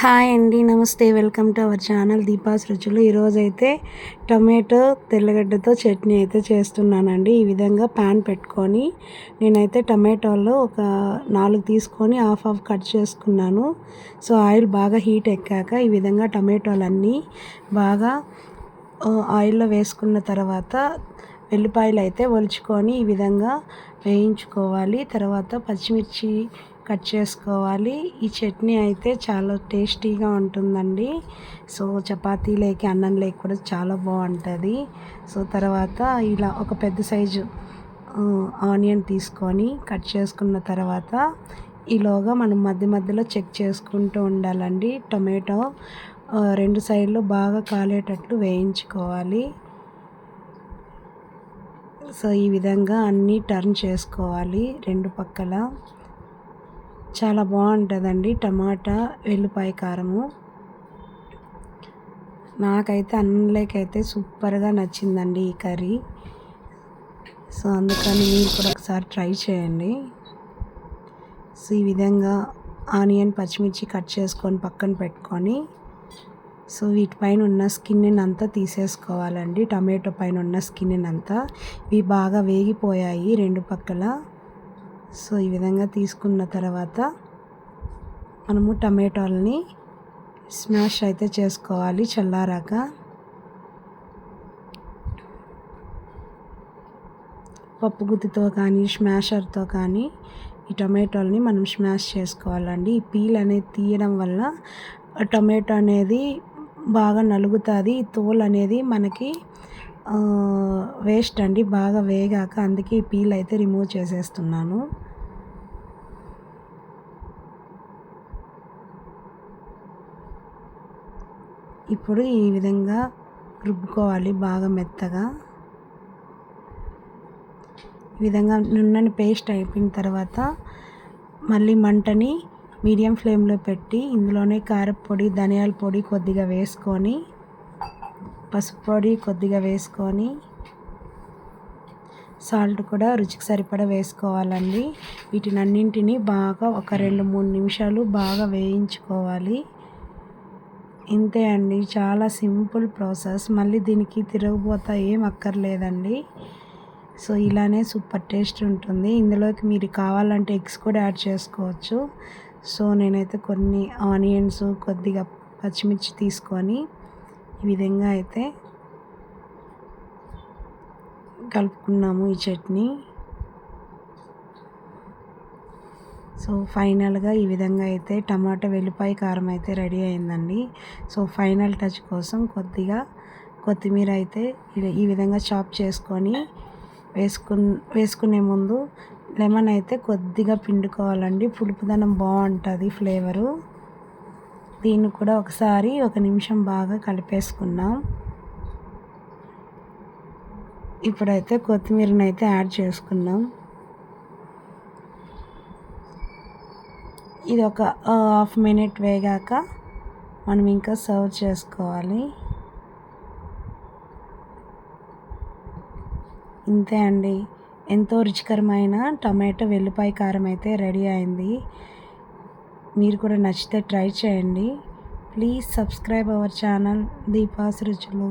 Hi అండి నమస్తే. Welcome to our channel Deepa's రుచులు. ఈరోజు అయితే టమాటో తెల్లగడ్డతో చట్నీ అయితే చేస్తున్నానండి. ఈ విధంగా ప్యాన్ పెట్టుకొని నేనైతే టమాటోలో ఒక నాలుగు తీసుకొని హాఫ్ హాఫ్ కట్ చేసుకున్నాను. సో ఆయిల్ బాగా హీట్ ఎక్కాక ఈ విధంగా టమాటోలన్నీ బాగా ఆయిల్లో వేసుకున్న తర్వాత వెల్లిపాయలు అయితే ఒలుచుకొని ఈ విధంగా వేయించుకోవాలి. తర్వాత పచ్చిమిర్చి కట్ చేసుకోవాలి. ఈ చట్నీ అయితే చాలా టేస్టీగా ఉంటుందండి. సో చపాతీ లేక అన్నం లేక కూడా చాలా బాగుంటుంది. సో తర్వాత ఇలా ఒక పెద్ద సైజు ఆనియన్ తీసుకొని కట్ చేసుకున్న తర్వాత ఈలోగా మనం మధ్య మధ్యలో చెక్ చేసుకుంటూ ఉండాలండి. టొమాటో రెండు సైడ్లు బాగా కాలేటట్లు వేయించుకోవాలి. సో ఈ విధంగా అన్నీ టర్న్ చేసుకోవాలి రెండు పక్కల. చాలా బాగుంటుందండి టమాటా వెల్లిపాయ కారము. నాకైతే అన్నంలోకైతే సూపర్గా నచ్చిందండి ఈ కర్రీ. సో అందుకని మీరు కూడా ఒకసారి ట్రై చేయండి. సో ఈ విధంగా ఆనియన్ పచ్చిమిర్చి కట్ చేసుకొని పక్కన పెట్టుకొని సో వీటిపైన ఉన్న స్కిన్ అంతా తీసేసుకోవాలండి. టమాటో పైన ఉన్న స్కిన్ అంతా. ఇవి బాగా వేగిపోయాయి రెండు పక్కల. సో ఈ విధంగా తీసుకున్న తర్వాత మనము టమాటాలని స్మాష్ అయితే చేసుకోవాలి చల్లారాక. పప్పు గుత్తితో కానీ స్మాషర్తో కానీ ఈ టమాటోలని మనం స్మాష్ చేసుకోవాలండి. ఈ పీల్ అనేది తీయడం వల్ల టమాటో అనేది బాగా నలుగుతుంది. ఈ తోలు అనేది మనకి వేస్ట్ అండి బాగా వేగాక అందుకే ఈ పీల్ అయితే రిమూవ్ చేసేస్తున్నాను. ఇప్పుడు ఈ విధంగా రుబ్బుకోవాలి బాగా మెత్తగా. ఈ విధంగా నున్నని పేస్ట్ అయిపోయిన తర్వాత మళ్ళీ మంటని మీడియం ఫ్లేమ్లో పెట్టి ఇందులోనే కారపొడి ధనియాల పొడి కొద్దిగా వేసుకొని పసుపు పొడి కొద్దిగా వేసుకొని సాల్ట్ కూడా రుచికి సరిపడా వేసుకోవాలండి. వీటిని అన్నింటినీ బాగా ఒక రెండు మూడు నిమిషాలు బాగా వేయించుకోవాలి. ఇంతే అండి. చాలా సింపుల్ ప్రాసెస్. మళ్ళీ దీనికి తిరగబోత ఏం అక్కర్లేదండి. సో ఇలానే సూపర్ టేస్ట్ ఉంటుంది. ఇందులోకి మీరు కావాలంటే ఎగ్స్ కూడా యాడ్ చేసుకోవచ్చు. సో నేనైతే కొన్ని ఆనియన్స్ కొద్దిగా పచ్చిమిర్చి తీసుకొని ఈ విధంగా అయితే కలుపుకున్నాము ఈ చట్నీ. సో ఫైనల్గా ఈ విధంగా అయితే టమాటా వెల్లిపాయ కారం అయితే రెడీ అయిందండి. సో ఫైనల్ టచ్ కోసం కొద్దిగా కొత్తిమీర అయితే ఈ విధంగా చాప్ చేసుకొని వేసుకు వేసుకునే ముందు లెమన్ అయితే కొద్దిగా పిండుకోవాలండి. పులుపుదనం బాగుంటుంది ఫ్లేవరు. దీన్ని కూడా ఒకసారి ఒక నిమిషం బాగా కలిపేసుకున్నాం ఇప్పుడైతే కొత్తిమీరని అయితే యాడ్ చేసుకున్నాం ఇది ఒక హాఫ్ మినిట్ వేగాక మనం ఇంకా సర్వ్ చేసుకోవాలి. ఇంతే అండి. ఎంతో రుచికరమైన టమాటో వెల్లిపాయ కారం అయితే రెడీ అయింది. మీరు కూడా నచ్చితే ట్రై చేయండి. Please subscribe our channel Deepa's రుచులు.